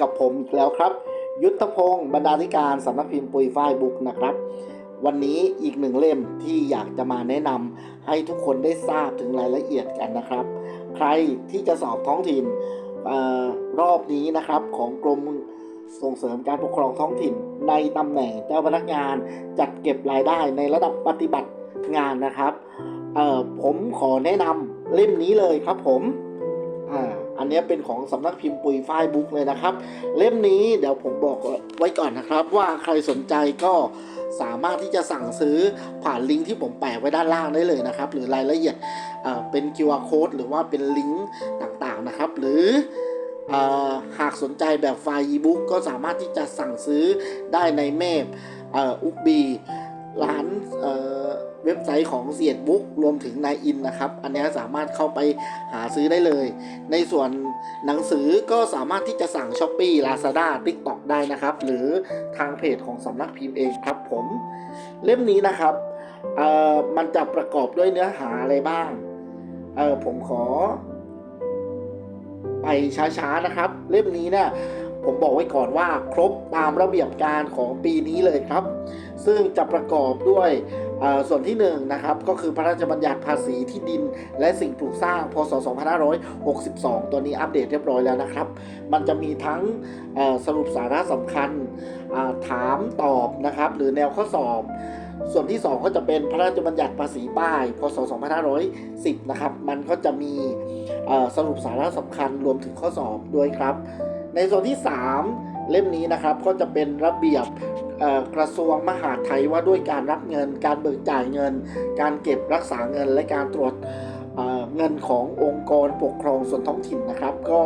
กับผมอีกแล้วครับ ยุทธพงศ์บรรณาธิการสำนักพิมพ์ปุยฝ้ายบุ๊กนะครับ วันนี้อีกหนึ่งเล่มที่อยากจะมาแนะนำให้ทุกคนได้ทราบถึงรายละเอียดกันนะครับ ใครที่จะสอบท้องถิ่นออรอบนี้นะครับของกรมส่งเสริมการปกครองท้องถิ่น ในตำแหน่งเจ้าพนักงานจัดเก็บรายได้ในระดับปฏิบัติงานนะครับผมขอแนะนำเล่มนี้เลยครับผมอ่า อันนี้เป็นของสำนักพิมพ์ปุยฝ้ายบุ๊กเลยนะครับ เล่มนี้เดี๋ยวผมบอกไว้ก่อนนะครับ ว่าใครสนใจก็สามารถที่จะสั่งซื้อผ่านลิงก์ที่ผมแปะไว้ด้านล่างได้เลยนะครับ หรือรายละเอียดเป็น QR code หรือว่าเป็นลิงก์ต่างๆนะครับ หรือเออหากสนใจแบบไฟล์ e-book ก็สามารถที่จะสั่งซื้อได้ในเมพอุกบี ร้านเเว็บไซต์ของเสียดบุ๊กรวมถึงนายอินนะครับ อันนี้สามารถเข้าไปหาซื้อได้เลย ในส่วนหนังสือก็สามารถที่จะสั่ง s h อ p e e Lazada TikTok ได้นะครับ หรือทางเพจของสำนักพิมพ์เองครับผม เล่มนี้นะครับเออมันจะประกอบด้วยเนื้อหาอะไรบ้างเออผมขอ ไปช้าๆนะครับ เล่มนี้เนี่ยผมบอกไว้ก่อนว่าครบตามระเบียบการของปีนี้เลยครับ ซึ่งจะประกอบด้วยส่วนที่1นงนะครับก็คือพระราชบัญญัติภาษีที่ดิน และสิ่งปลูกสร้างพศ 2562 ตัวนี้อัปเดตเรียบร้อยแล้วนะครับ มันจะมีทั้งสรุปสาระสำคัญถามตอบนะครับหรือแนวข้อสอบส่วนที่ 2 ก็จะเป็นพระราชบัญญัติภาษีป้าย พศ 2510 นะครับ มันก็จะมีสรุปสาระสำคัญรวมถึงข้อสอบด้วยครับ ในส่วนที่ 3 เล่มนี้นะครับก็จะเป็นระเบียบกระทรวงมหาดไทยว่าด้วยการรับเงิน การเบิกจ่ายเงิน การเก็บรักษาเงินและการตรวจเงินขององค์กรปกครองส่วนท้องถิ่นนะครับ ก็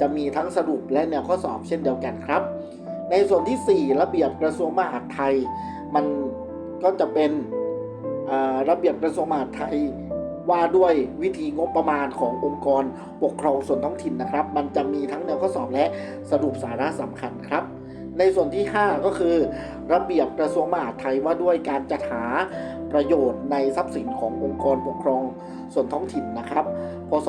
จะมีทั้งสรุปและแนวข้อสอบเช่นเดียวกันครับ ในส่วนทีสี่4 ระเบียบกระทรวงมหาดไทย มันก็จะเป็นระเบียบกระทรวงมหาดไทย ว่าด้วยวิธีงบประมาณขององค์กรปกครองส่วนท้องถิ่นนะครับ มันจะมีทั้งแนวข้อสอบและสรุปสาระสำคัญครับ ในส่วนที่ 5 ก็คือ ระเบียบกระทรวงมหาดไทยว่าด้วยการจัดหาประโยชน์ในทรัพย์สินขององค์กรปกครองส่วนท้องถิ่นนะครับ พศ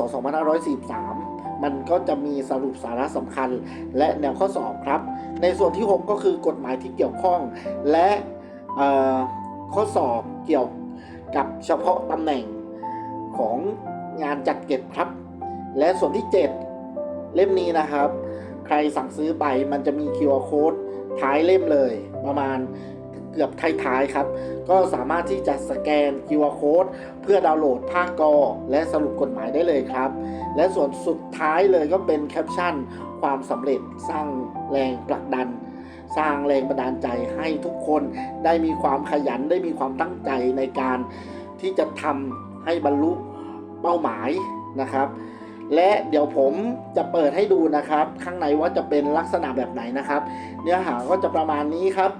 2543 มันก็จะมีสรุปสาระสำคัญและแนวข้อสอบครับ ในส่วนที่ 6 ก็คือกฎหมายที่เกี่ยวข้อง และข้อสอบเกี่ยวกับเฉพาะตำแหน่ง ของงานจัดเก็บครับ และส่วนที่ 7 เล่มนี้นะครับ ใครสั่งซื้อไปมันจะมี QR code ท้ายเล่มเลยประมาณเกือบท้ายๆครับ ก็สามารถที่จะสแกน QR code เพื่อดาวน์โหลดภาคกอ และสรุปกฎหมายได้เลยครับ และส่วนสุดท้ายเลยก็เป็นแคปชั่น ความสำเร็จสร้างแรงผลักดัน สร้างแรงบันดาลใจให้ทุกคนได้มีความขยันได้มีความตั้งใจในการที่จะทำ ให้บรรลุเป้าหมายนะครับ และเดี๋ยวผมจะเปิดให้ดูนะครับ ข้างในว่าจะเป็นลักษณะแบบไหนนะครับ เนื้อหาก็จะประมาณนี้ครับ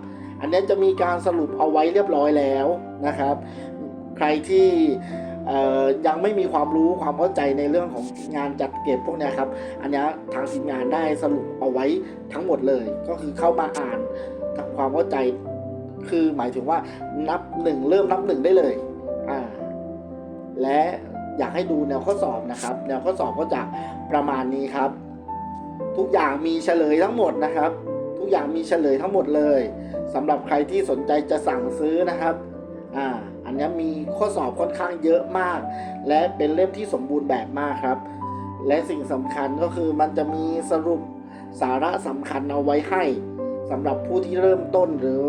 อันนี้จะมีการสรุปเอาไว้เรียบร้อยแล้วนะครับ ใครที่ยังไม่มีความรู้ความเข้าใจในเรื่องของงานจัดเก็บพวกนี้ครับ อันนี้ทางทีมงานได้สรุปเอาไว้ทั้งหมดเลย ก็คือเข้ามาอ่านทำความเข้าใจ คือหมายถึงว่านับหนึ่งเริ่มนับหนึ่งได้เลย อ่า และอยากให้ดูแนวข้อสอบนะครับ แนวข้อสอบก็จะประมาณนี้ครับ ทุกอย่างมีเฉลยทั้งหมดนะครับ ทุกอย่างมีเฉลยทั้งหมดเลยสำหรับใครที่สนใจจะสั่งซื้อนะครับอ่าอันนี้มีข้อสอบค่อนข้างเยอะมาก และเป็นเล่มที่สมบูรณ์แบบมากครับ และสิ่งสำคัญก็คือมันจะมีสรุปสาระสำคัญเอาไว้ให้สำหรับผู้ที่เริ่มต้นหรือ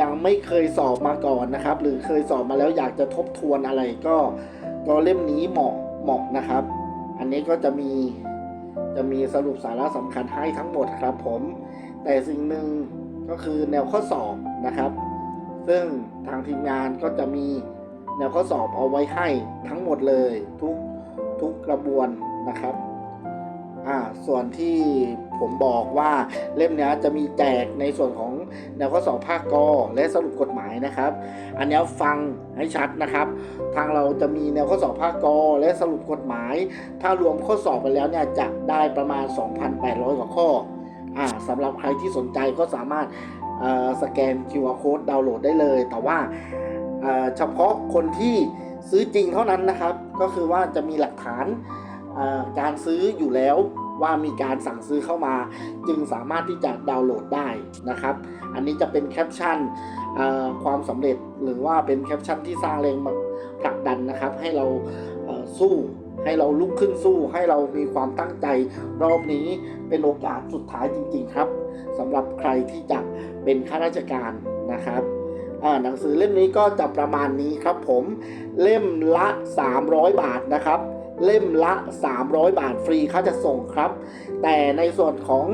ยังไม่เคยสอบมาก่อนนะครับ หรือเคยสอบมาแล้วอยากจะทบทวนอะไรก็ก็เล่มนี้เหมาะเหมาะนะครับ อันนี้ก็จะมีจะมีสรุปสาระสำคัญให้ทั้งหมดครับผม แต่สิ่งหนึ่งก็คือแนวข้อสอบนะครับ ซึ่งทางทีมงานก็จะมีแนวข้อสอบเอาไว้ให้ทั้งหมดเลยทุกทุกกระบวนนะครับ อ่าส่วนที่ ผมบอกว่าเล่มนี้จะมีแจกในส่วนของแนวข้อสอบภาคกอและสรุปกฎหมายนะครับ อันนี้ฟังให้ชัดนะครับ ทางเราจะมีแนวข้อสอบภาคกอและสรุปกฎหมาย ถ้ารวมข้อสอบไปแล้วเนี่ยจะได้ประมาณ 2,800 กว่าข้ออ่าสำหรับใครที่สนใจก็สามารถสแกน QR code ดาวน์โหลดได้เลย แต่ว่าเฉพาะคนที่ซื้อจริงเท่านั้นนะครับ ก็คือว่าจะมีหลักฐานการซื้ออยู่แล้ว ว่ามีการสั่งซื้อเข้ามา จึงสามารถที่จะดาวน์โหลดได้นะครับ อันนี้จะเป็นแคปชั่นความสำเร็จหรือว่าเป็นแคปชั่นที่สร้างแรงผลักดันนะครับ ให้เราเสู้ให้เราลุกขึ้นสู้ให้เรามีความตั้งใจ รอบนี้เป็นโอกาสสุดท้ายจริง ๆ ครับสำหรับใครที่จะเป็นข้าราชการนะครับหนังสือเล่มนี้ก็จะประมาณนี้ครับผมเล่มละ 300 บาทนะครับ เล่มละ 300 บาทฟรีค่าจะส่งครับ แต่ในส่วนของ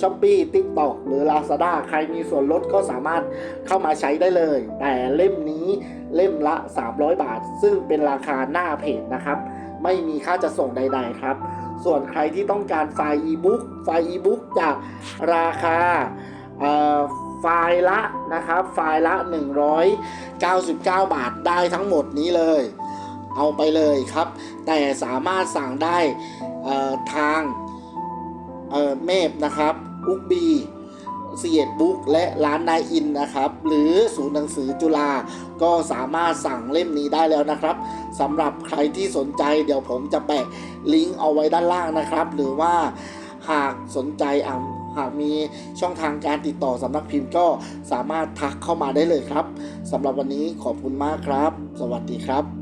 ช้อปปี้ทิกตอกหรือ Lazada ใครมีส่วนลดก็สามารถเข้ามาใช้ได้เลย แต่เล่มนี้เล่มละ 300 บาท ซึ่งเป็นราคาหน้าเพจนะครับ ไม่มีค่าจะส่งใด ๆ ครับ ส่วนใครที่ต้องการไฟล์อีบุ๊กไฟล์อีบุ๊กจากราคาไฟล์ละนะครับ ไฟล์ละ 199 บาทได้ทั้งหมดนี้เลย เอาไปเลยครับ แต่สามารถสั่งได้ทางเมพนะครับอุกบีเซียดบุ๊กและร้านนายอินนะครับ หรือศูนย์หนังสือจุฬาก็สามารถสั่งเล่มนี้ได้แล้วนะครับสำหรับใครที่สนใจเดี๋ยวผมจะแปะลิงก์เอาไว้ด้านล่างนะครับ หรือว่าหากสนใจอะหากมีช่องทางการติดต่อสำนักพิมพ์ก็สามารถทักเข้ามาได้เลยครับสำหรับวันนี้ขอบคุณมากครับ สวัสดีครับ